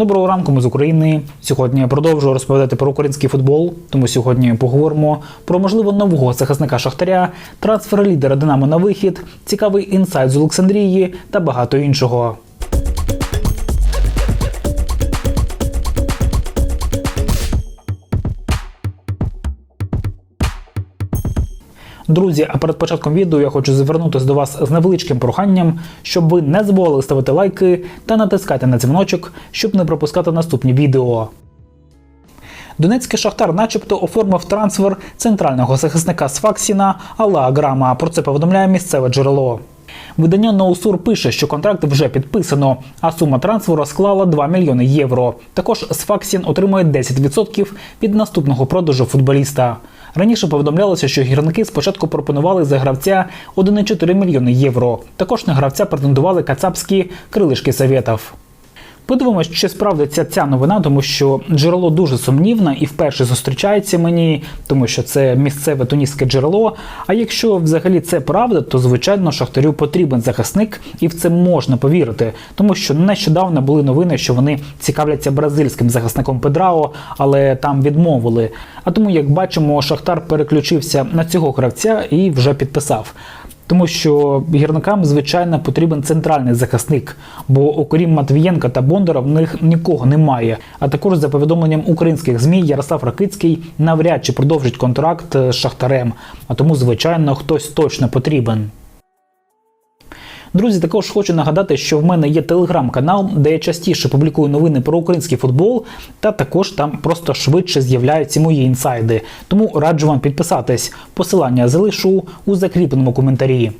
Доброго ранку, ми з України. Сьогодні я продовжую розповідати про український футбол. Тому сьогодні поговоримо про можливо нового захисника Шахтаря, трансфер лідера Динамо на вихід, цікавий інсайт з Олександрії та багато іншого. Друзі, а перед початком відео я хочу звернутися до вас з невеличким проханням, щоб ви не забували ставити лайки та натискати на дзвіночок, щоб не пропускати наступні відео. Донецький шахтар, начебто, оформив трансфер центрального захисника Сфаксіна Алла Грама. Про це повідомляє місцеве джерело. Видання Ноусур пише, що контракт вже підписано, а сума трансферу склала 2 мільйони євро. Також Сфаксін отримує 10% від наступного продажу футболіста. Раніше повідомлялося, що гірники спочатку пропонували за гравця 1,4 мільйони євро. Також на гравця претендували кацапські крилишки Совєтов. Подивимось, чи справдиться ця новина, тому що джерело дуже сумнівне і вперше зустрічається мені, тому що це місцеве тунісське джерело. А якщо взагалі це правда, то звичайно шахтарю потрібен захисник, і в це можна повірити, тому що нещодавно були новини, що вони цікавляться бразильським захисником Педрао, але там відмовили. А тому, як бачимо, Шахтар переключився на цього гравця і вже підписав. Тому що гірникам, звичайно, потрібен центральний захисник, бо окрім Матвієнка та Бондара в них нікого немає. А також за повідомленням українських змі Ярослав Ракицький навряд чи продовжить контракт з Шахтарем. А тому, звичайно, хтось точно потрібен. Друзі, також хочу нагадати, що в мене є телеграм-канал, де я частіше публікую новини про український футбол, та також там просто швидше з'являються мої інсайди. Тому раджу вам підписатись. Посилання залишу у закріпленому коментарі.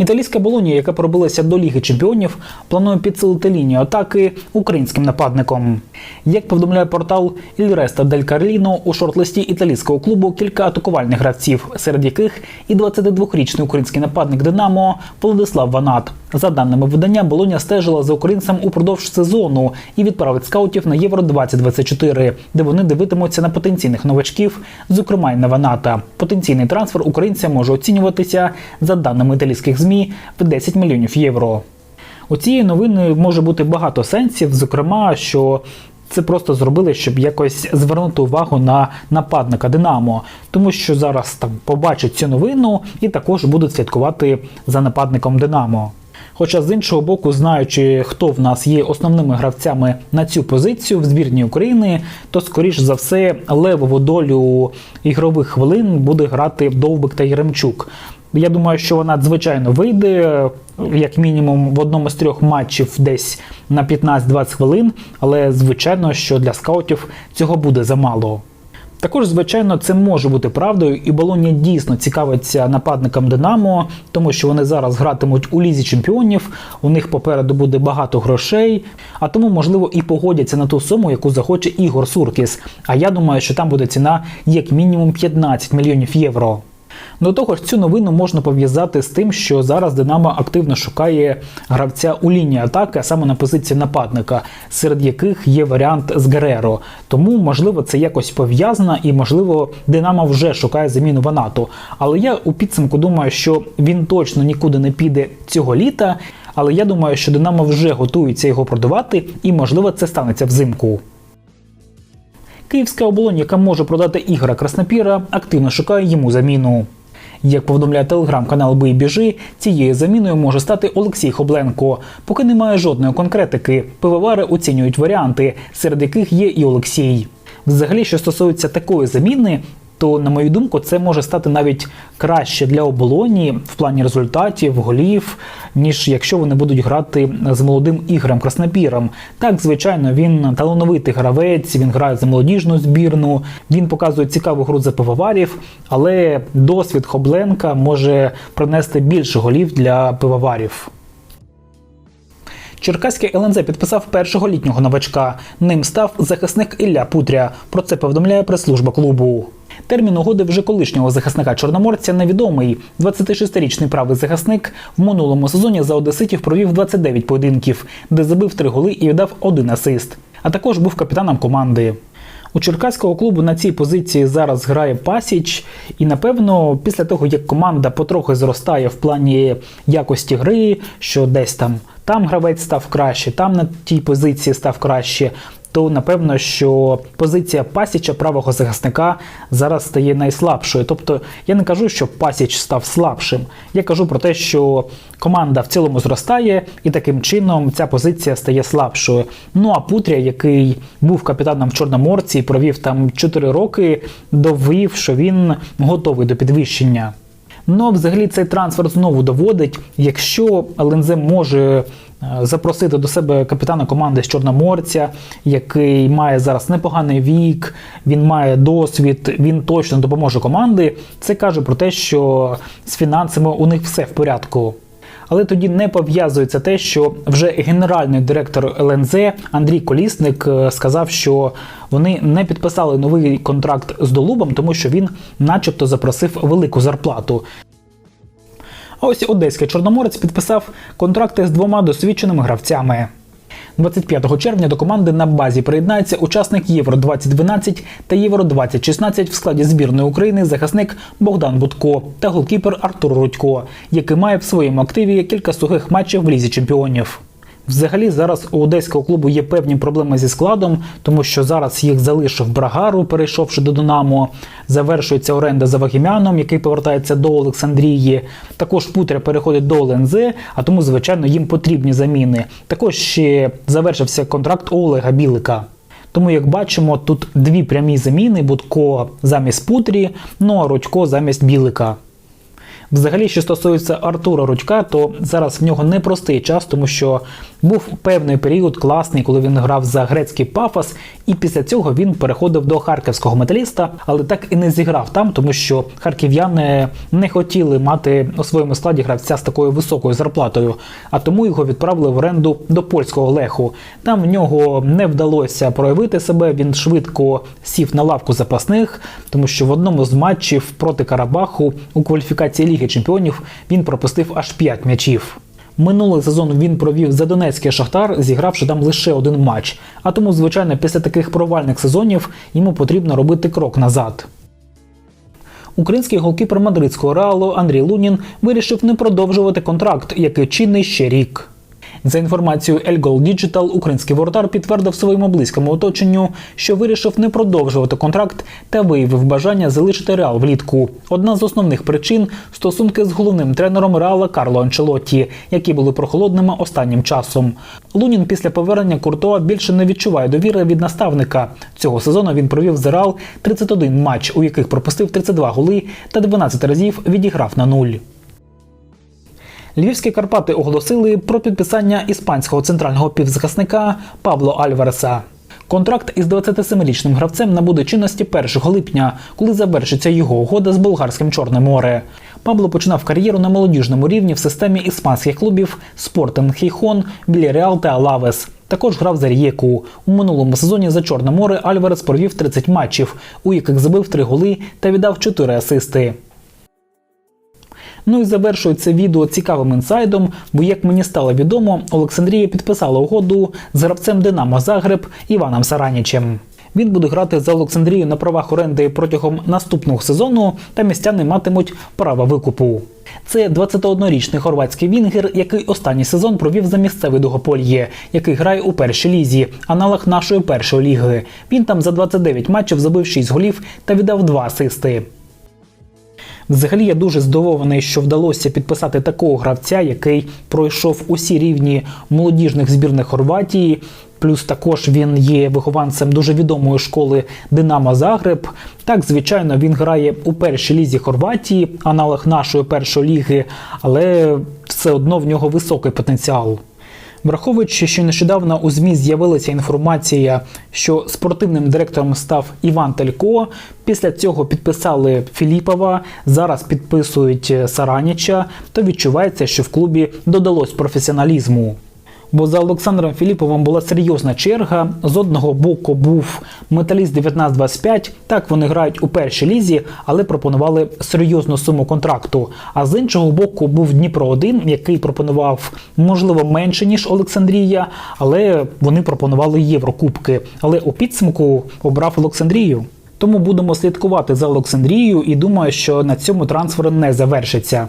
Італійська Болонія, яка пробилася до Ліги Чемпіонів, планує підсилити лінію атаки українським нападником. Як повідомляє портал Ільреста Дель Карліно, у шорт-листі італійського клубу кілька атакувальних гравців, серед яких і 22-річний український нападник Динамо Владислав Ванат. За даними видання, Болоня стежила за українцем упродовж сезону і відправить скаутів на Євро 2024, де вони дивитимуться на потенційних новачків, зокрема й на Ваната. Потенційний трансфер українця може оцінюватися за даними італійських ЗМІ в 10 мільйонів євро. У цієї новини може бути багато сенсів, зокрема, що це просто зробили, щоб якось звернути увагу на нападника Динамо, тому що зараз там побачать цю новину і також будуть слідкувати за нападником Динамо. Хоча з іншого боку, знаючи, хто в нас є основними гравцями на цю позицію в збірній України, то скоріш за все левову долю ігрових хвилин буде грати Довбик та Єремчук. Я думаю, що вона звичайно вийде як мінімум в одному з трьох матчів десь на 15-20 хвилин, але звичайно, що для скаутів цього буде замало. Також, звичайно, це може бути правдою, і Болоня дійсно цікавиться нападникам Динамо, тому що вони зараз гратимуть у лізі чемпіонів. У них попереду буде багато грошей, а тому, можливо, і погодяться на ту суму, яку захоче Ігор Суркіс. А я думаю, що там буде ціна як мінімум 15 мільйонів євро. До того ж, цю новину можна пов'язати з тим, що зараз Динамо активно шукає гравця у лінії атаки, а саме на позиції нападника, серед яких є варіант з Гереро. Тому, можливо, це якось пов'язано, і можливо, Динамо вже шукає заміну Ванату. Але я у підсумку думаю, що він точно нікуди не піде цього літа. Але я думаю, що Динамо вже готується його продавати, і можливо це станеться взимку. Київська оболонь, яка може продати Ігора Краснопіра, активно шукає йому заміну. Як повідомляє телеграм-канал Бий біжи, цією заміною може стати Олексій Хобленко. Поки немає жодної конкретики, пивовари оцінюють варіанти, серед яких є і Олексій. Взагалі, що стосується такої заміни, то, на мою думку, це може стати навіть краще для оболоні в плані результатів, голів, ніж якщо вони будуть грати з молодим Ігорем Краснопіром. Так, звичайно, він талановитий гравець, він грає за молодіжну збірну, він показує цікаву гру за пивоварів, але досвід Хобленка може принести більше голів для пивоварів. Черкаський ЛНЗ підписав першого літнього новачка. Ним став захисник Ілля Путря. Про це повідомляє прес-служба клубу. Термін угоди вже колишнього захисника Чорноморця невідомий. 26-річний правий захисник в минулому сезоні за Одеситів провів 29 поєдинків, де забив три голи і віддав один асист. А також був капітаном команди. У черкаського клубу на цій позиції зараз грає Пасіч, і напевно, після того як команда потрохи зростає в плані якості гри, що десь там там гравець став краще, там на тій позиції став краще. То напевно, що позиція Пасіча правого захисника зараз стає найслабшою. Тобто я не кажу, що Пасіч став слабшим. Я кажу про те, що команда в цілому зростає, і таким чином ця позиція стає слабшою. Ну а Путря, який був капітаном в Чорноморці і провів там 4 роки, довів, що він готовий до підвищення. Ну, взагалі цей трансфер знову доводить, якщо ЛНЗ може е, запросити до себе капітана команди з Чорноморця, який має зараз непоганий вік, він має досвід, він точно допоможе команді. Це каже про те, що з фінансами у них все в порядку. Але тоді не пов'язується те, що вже генеральний директор ЛНЗ Андрій Колісник е, сказав, що вони не підписали новий контракт з Долубом, тому що він, начебто, запросив велику зарплату. А ось одеський чорноморець підписав контракти з двома досвідченими гравцями. 25 червня до команди на базі приєднається учасник Євро 2012 та Євро 2016 в складі збірної України захисник Богдан Будко та голкіпер Артур Рудько, який має в своєму активі кілька сухих матчів в лізі чемпіонів. Взагалі зараз у одеського клубу є певні проблеми зі складом, тому що зараз їх залишив Брагару, перейшовши до Динамо. Завершується оренда за Вагімяном, який повертається до Олександрії. Також Путря переходить до ЛНЗ, а тому, звичайно, їм потрібні заміни. Також ще завершився контракт Олега Білика. Тому, як бачимо, тут дві прямі заміни: Будко замість Путрі, ну а Рудько замість Білика. Взагалі, що стосується Артура Рудька, то зараз в нього непростий час, тому що був певний період класний, коли він грав за грецький пафос, і після цього він переходив до харківського металіста, але так і не зіграв там, тому що харків'яни не хотіли мати у своєму складі гравця з такою високою зарплатою, а тому його відправили в оренду до польського леху. Там в нього не вдалося проявити себе. Він швидко сів на лавку запасних, тому що в одному з матчів проти Карабаху у кваліфікації Ліги Чемпіонів він пропустив аж 5 м'ячів. Минулий сезон він провів за Донецький Шахтар, зігравши там лише один матч. А тому, звичайно, після таких провальних сезонів йому потрібно робити крок назад. Український голкіпер мадридського реалу Андрій Лунін вирішив не продовжувати контракт, який чинний ще рік. За інформацією Gol Digital, український воротар підтвердив своєму близькому оточенню, що вирішив не продовжувати контракт та виявив бажання залишити реал влітку. Одна з основних причин стосунки з головним тренером реала Карло Анчелотті, які були прохолодними останнім часом. Лунін після повернення Куртоа більше не відчуває довіри від наставника. Цього сезону він провів за реал 31 матч, у яких пропустив 32 голи та 12 разів відіграв на нуль. Львівські Карпати оголосили про підписання іспанського центрального півзахисника Пабло Альвареса. Контракт із 27-річним гравцем набуде чинності 1 липня, коли завершиться його угода з болгарським Чорне море. Пабло починав кар'єру на молодіжному рівні в системі іспанських клубів Спортинг Хейхон, Біляріал та Алавес. Також грав за Рієку. У минулому сезоні за Чорне море Альварес провів 30 матчів, у яких забив 3 голи та віддав 4 асисти. Ну і завершую це відео цікавим інсайдом, бо, як мені стало відомо, Олександрія підписала угоду з гравцем Динамо Загреб Іваном Саранічем. Він буде грати за Олександрію на правах оренди протягом наступного сезону, та містяни матимуть право викупу. Це 21-річний хорватський вінгер, який останній сезон провів за місцевий Дугопольє, який грає у першій лізі, аналог нашої першої ліги. Він там за 29 матчів забив 6 голів та віддав 2 асисти. Взагалі я дуже здивований, що вдалося підписати такого гравця, який пройшов усі рівні молодіжних збірних Хорватії. Плюс також він є вихованцем дуже відомої школи Динамо Загреб. Так, звичайно, він грає у першій лізі Хорватії, аналог нашої першої ліги, але все одно в нього високий потенціал. Враховуючи, що нещодавно у ЗМІ з'явилася інформація, що спортивним директором став Іван Телько. Після цього підписали Філіпова, зараз підписують Сараніча, то відчувається, що в клубі додалось професіоналізму. Бо за Олександром Філіповим була серйозна черга. З одного боку був металіст 1925. Так вони грають у першій лізі, але пропонували серйозну суму контракту. А з іншого боку був Дніпро 1 який пропонував можливо менше ніж Олександрія, але вони пропонували Єврокубки. Але у підсумку обрав Олександрію. Тому будемо слідкувати за Олександрією і думаю, що на цьому трансфер не завершиться.